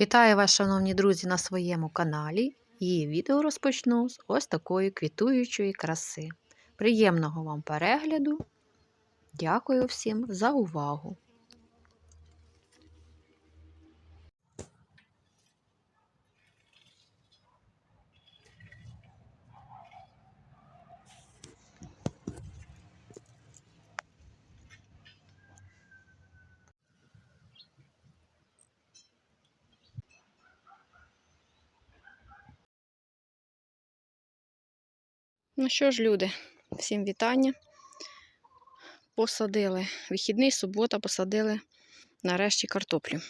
Вітаю вас, шановні друзі, на своєму каналі. І відео розпочну з ось такої квітуючої краси. Приємного вам перегляду. Дякую всім за увагу! Ну що ж, люди, всім вітання. Посадили вихідний, субота, посадили нарешті картоплю.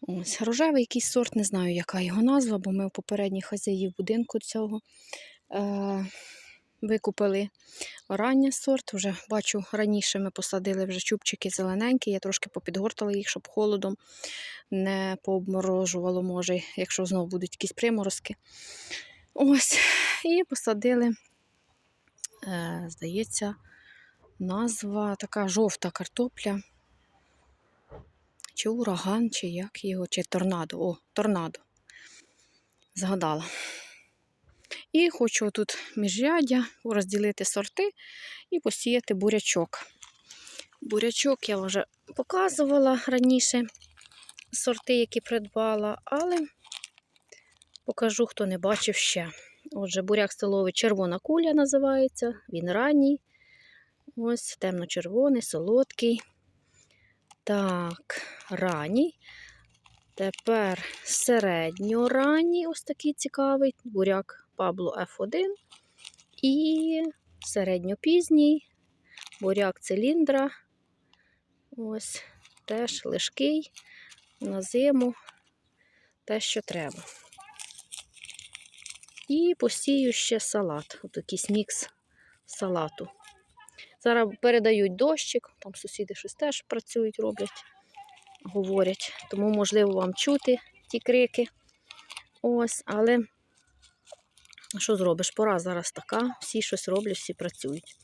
Ось, рожевий якийсь сорт, не знаю, яка його назва, бо ми у попередніх хазяїв будинку цього е- викупили оранній сорт. Вже бачу, раніше ми посадили вже чубчики зелененькі, я трошки попідгортала їх, щоб холодом не пообморожувало, може, якщо знову будуть якісь приморозки. Ось, і посадили, е, здається, назва така жовта картопля. Чи ураган, чи як його, чи торнадо. О, торнадо. Згадала. І хочу тут міжряддя розділити сорти і посіяти бурячок. Бурячок я вже показувала раніше сорти, які придбала, але покажу, хто не бачив ще. Отже, буряк столовий червона куля називається, він ранній. Ось темно-червоний, солодкий. Так, ранній. Тепер середньоранній, ось такий цікавий, буряк Пабло F1. І середньопізній буряк циліндра. Ось теж лишкий на зиму, те, що треба. І посію ще салат. От якийсь мікс салату. Зараз передають дощик, там сусіди щось теж працюють, роблять, говорять. Тому, можливо, вам чути ті крики. Ось, але що зробиш? Пора зараз така, всі щось роблять, всі працюють.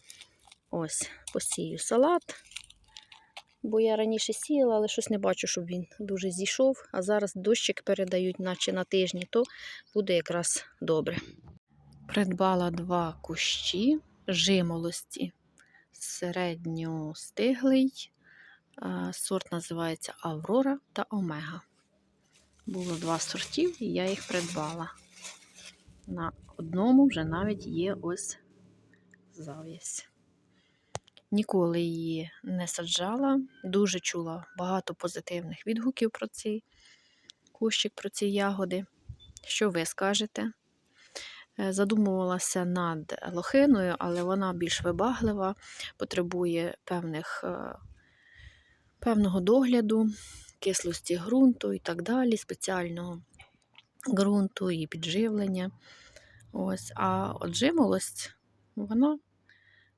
Ось, посію салат. Бо я раніше сіяла, але щось не бачу, щоб він дуже зійшов. А зараз дощик передають, наче на тижні, то буде якраз добре. Придбала два кущі жимолості. Середньостиглий. Сорт називається Аврора та Омега. Було два сортів, і я їх придбала. На одному вже навіть є ось зав'язь. Ніколи її не саджала, дуже чула багато позитивних відгуків про цей кущик, про ці ягоди. Що ви скажете? Е, задумувалася над лохиною, але вона більш вибаглива, потребує певних, е, певного догляду, кислості ґрунту і так далі, спеціального ґрунту і підживлення. Ось. А от жимолость, вона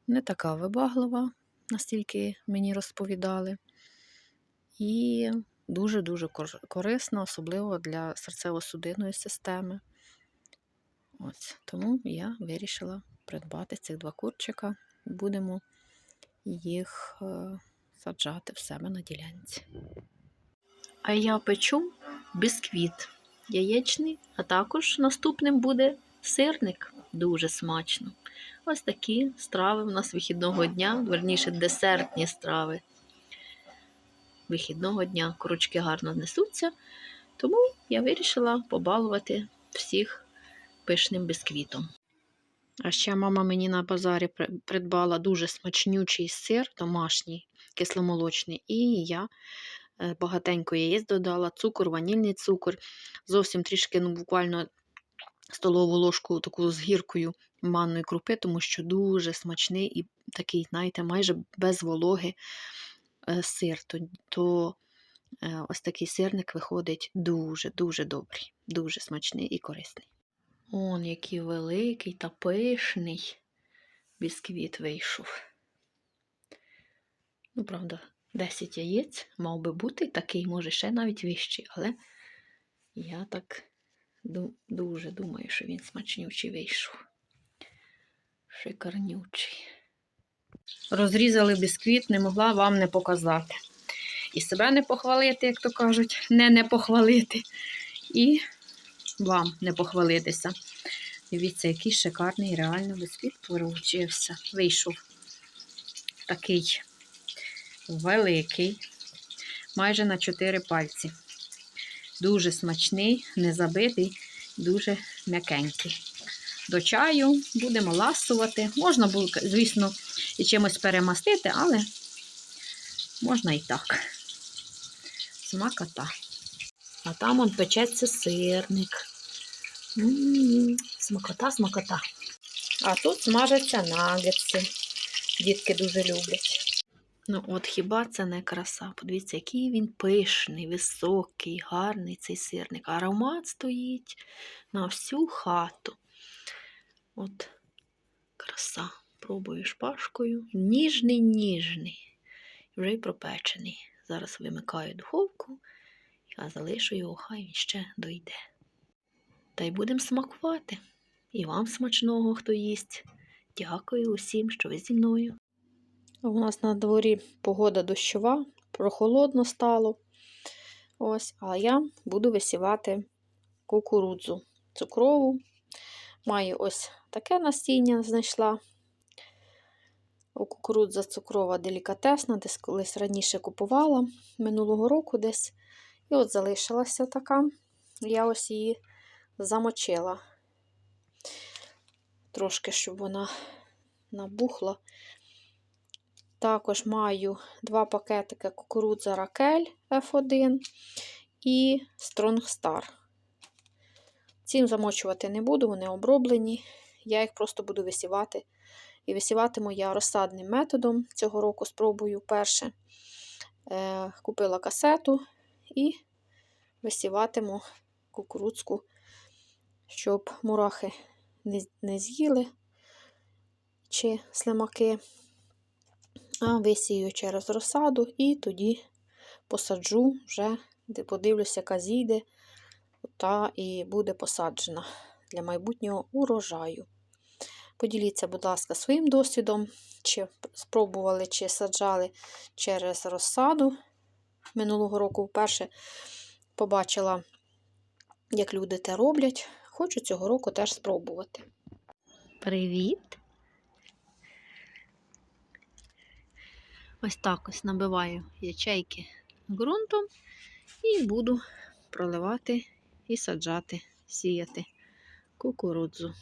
не така вибаглива, настільки мені розповідали. І дуже-дуже корисна, особливо для серцево-судинної системи. Ось, Тому я вирішила придбати цих два курчика. Будемо їх е, саджати в себе на ділянці. А я печу бісквіт яєчний, а також наступним буде сирник. Дуже смачно. Ось такі страви в нас вихідного дня, верніше десертні страви. Вихідного дня курочки гарно несуться, тому я вирішила побалувати всіх пишним бісквітом. А ще мама мені на базарі придбала дуже смачнючий сир домашній, кисломолочний, і я е, багатенько яєць додала, цукор, ванільний цукор, зовсім трішки, ну, буквально столову ложку таку з гіркою манної крупи, тому що дуже смачний і такий, знаєте, майже без вологи е, сир. То, то е, ось такий сирник виходить дуже-дуже добрий, дуже смачний і корисний. Он, який великий та пишний бісквіт вийшов. Ну, правда, 10 яєць мав би бути такий, може, ще навіть вищий, але я так дуже думаю, що він смачнючий вийшов. Шикарнючий. Розрізали бісквіт, не могла вам не показати. і себе не похвалити, як то кажуть, не не похвалити. І вам не похвалитися. Дивіться, який шикарний, реально висвіт получився. Вийшов такий великий, майже на 4 пальці. Дуже смачний, не забитий, дуже м'якенький. До чаю будемо ласувати. Можна було, звісно, і чимось перемастити, але можна і так. Смакота. А там он печеться сирник. Смакота, смакота. А тут смажаться нагетси. Дітки дуже люблять. Ну, от хіба це не краса? Подивіться, який він пишний, високий, гарний цей сирник. Аромат стоїть на всю хату. От краса. Пробую шпажкою. Ніжний, ніжний. Вже й пропечений. Зараз вимикаю духовку, а залишу його, хай він ще дойде. Та й будемо смакувати. І вам смачного, хто їсть. Дякую усім, що ви зі мною. У нас на дворі погода дощова, прохолодно стало. Ось, а я буду висівати кукурудзу цукрову. Маю ось таке насіння знайшла. Кукурудза цукрова делікатесна, десь колись раніше купувала минулого року десь. І от залишилася така. Я ось її замочила. Трошки, щоб вона набухла. Також маю два пакетики кукурудза Ракель F1 і Strong Star. Цим замочувати не буду, вони оброблені. Я їх просто буду висівати. І висіватиму я розсадним методом. Цього року спробую перше. Е, Купила касету і висіватиму кукурудзку, щоб мурахи не, не з'їли чи слимаки. Висію через розсаду і тоді посаджу вже, подивлюся, яка зійде, та і буде посаджена для майбутнього урожаю. Поділіться, будь ласка, своїм досвідом, чи спробували, чи саджали через розсаду. Минулого року вперше побачила, як люди те роблять. Хочу цього року теж спробувати. Привіт! Ось так ось набиваю ячейки ґрунтом і буду проливати і саджати, сіяти кукурудзу.